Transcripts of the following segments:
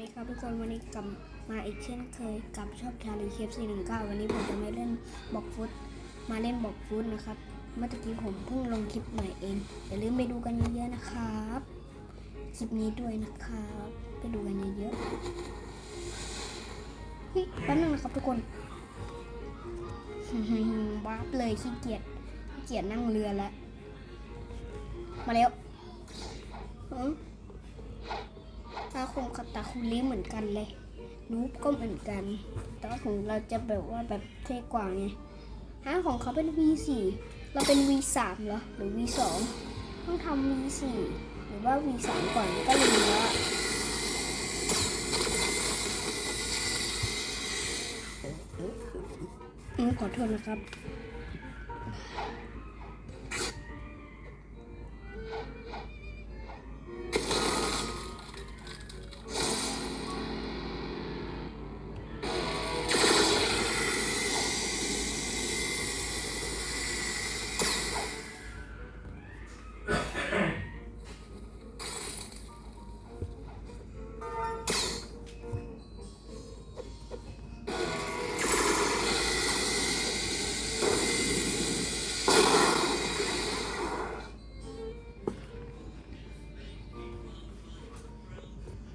ดีครับทุกคนวันนี้กลับมาอีกเช่นเคยกับชอบชาลีเคฟซีหนึ่งเก้าวันนี้ผมจะไม่เล่นบอกฟุตมาเล่นบอกฟุตนะครับ เมื่อตะกี้ผมเพิ่งลงคลิปใหม่เองอย่าลืมไปดูกันเยอะๆนะครับคลิปนี้ด้วยนะครับไปดูกันเยอะๆเฮ้ยแป๊บนึงนะครับทุกคนบ้าบเลยขี้เกียจขี้เกียจนั่งเรือแล้วมาเร็วอืม ตาคงกับตาคุลิเหมือนกันเลยนูบก็เหมือนกัน แต่ว่าของเราจะแบบว่าแบบเท่กว่าไงฮะของเขาเป็น V4 เราเป็น V3 เหรอ หรือ V2 ต้องทำ V4 หรือว่า V3 ก่อนก็รู้แล้วอะอืมขอโทษนะครับ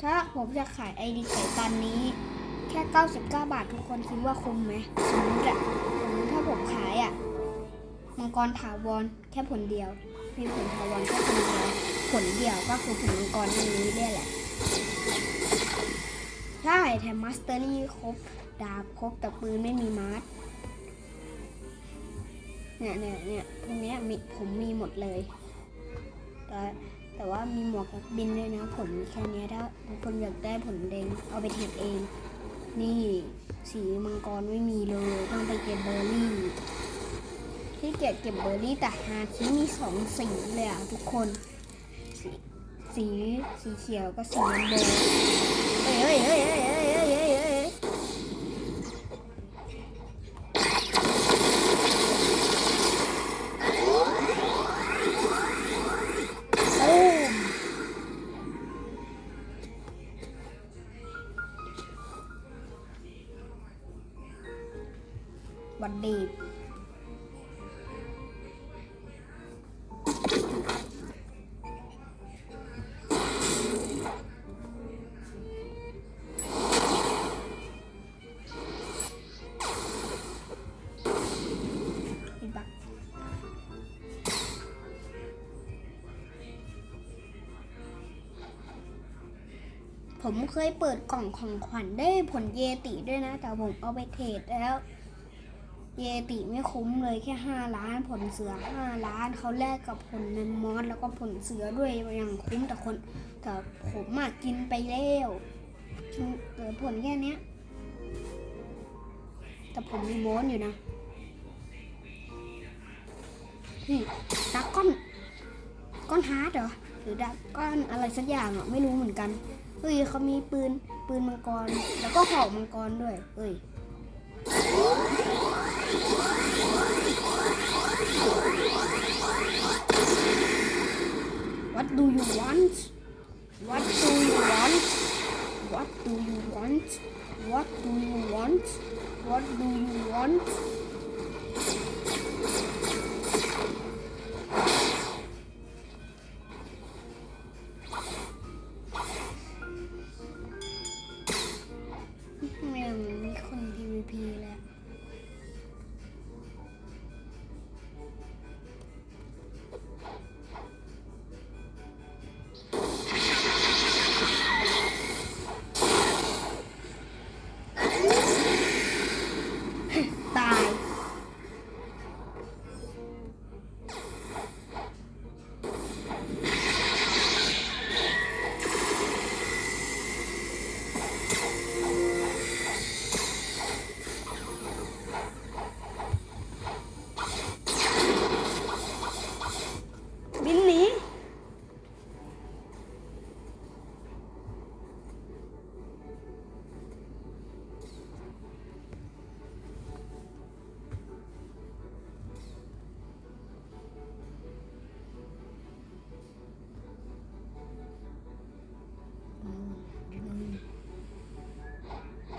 ถ้าผมจะขายไอดีไก่ตันนี้ แค่ 99 บาททุกคนคิดว่าคุ้มไหมสมมติอะสมมติถ้าผมขายอะมังกรถาวรแค่ผลเดียว มีผลถาวรแค่ผลเดียวผลเดียวก็คือผลมังกรอันนี้ได้แหละใช่แถมมาสเตอรี่ครบดาบครบแต่ปืนไม่มีมาร์สเนี่ยเนี่ยเนี่ยพวกเนี้ยมีผมมีหมดเลยแต่ แต่ว่ามีหมวกนักบินด้วยนะผมมีแค่นี้ถ้าทุกคนอยากได้ผลแดงเอาไปเทรดเอง นี่สีมังกรไม่มีเลย ต้องไปเก็บเบอร์รี่ที่เก็บเก็บเบอร์รี่แต่ฮาคิมีสองสีเลยอะทุกคน สีสีสีเขียวก็สีน้ำเฮ้ยเฮ้ยเฮ้ยเฮ้ยเฮ้ยเฮ้ยเฮ้ย วันดีบ ผมเคยเปิดกล่องของขวัญได้ผลเยติด้วยนะ แต่ผมเอาไปเทรดแล้ว เยติไม่คุ้มเลยแค่ห้าล้านผลเสือห้าล้านเขาแลกกับผลเนมมอสแล้วก็ผลเสือด้วยอย่างคุ้มแต่คนแต่ผมมากินไปแล้วเหลือผลแค่เนี้ยแต่ผมมีโบนอยู่นะนี่ดักก้อนก้อนฮาร์ดเหรอหรือดักก้อนอะไรสักอย่างอะไม่รู้เหมือนกันเฮ้ยเขามีปืนปืนมังกรแล้วก็หอกมังกรด้วยเฮ้ย What do you want? What do you want? What do you want? What do you want? What do you want?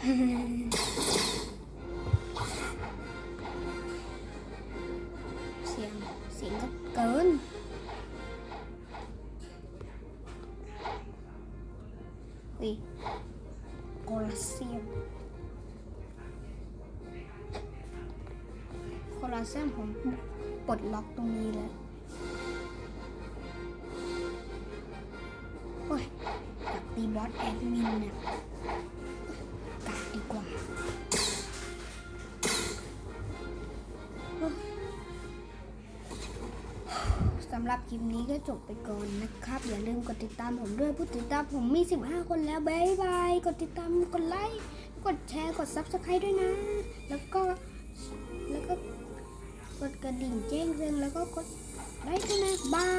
เสียงเสียงก็เกินอุ้ยโคลอสเซียมโคลอสเซียมผมปลดล็อกตรงนี้แล้วโอ้ยอยากตีบอสแอดมินเนี่ยำหรับคลิปนี้ก็จบไปก่อนนะครับ อย่าลืมกดติดตามผมด้วยผู้ติดตามผมมี 15 คนแล้วบายบาย กดติดตาม กดไลค์ กดแชร์ กด Subscribe ด้วยนะ แล้วก็ แล้วก็กดกระดิ่งแจ้งเตือนแล้วก็กดไลค์ด้วยนะบาย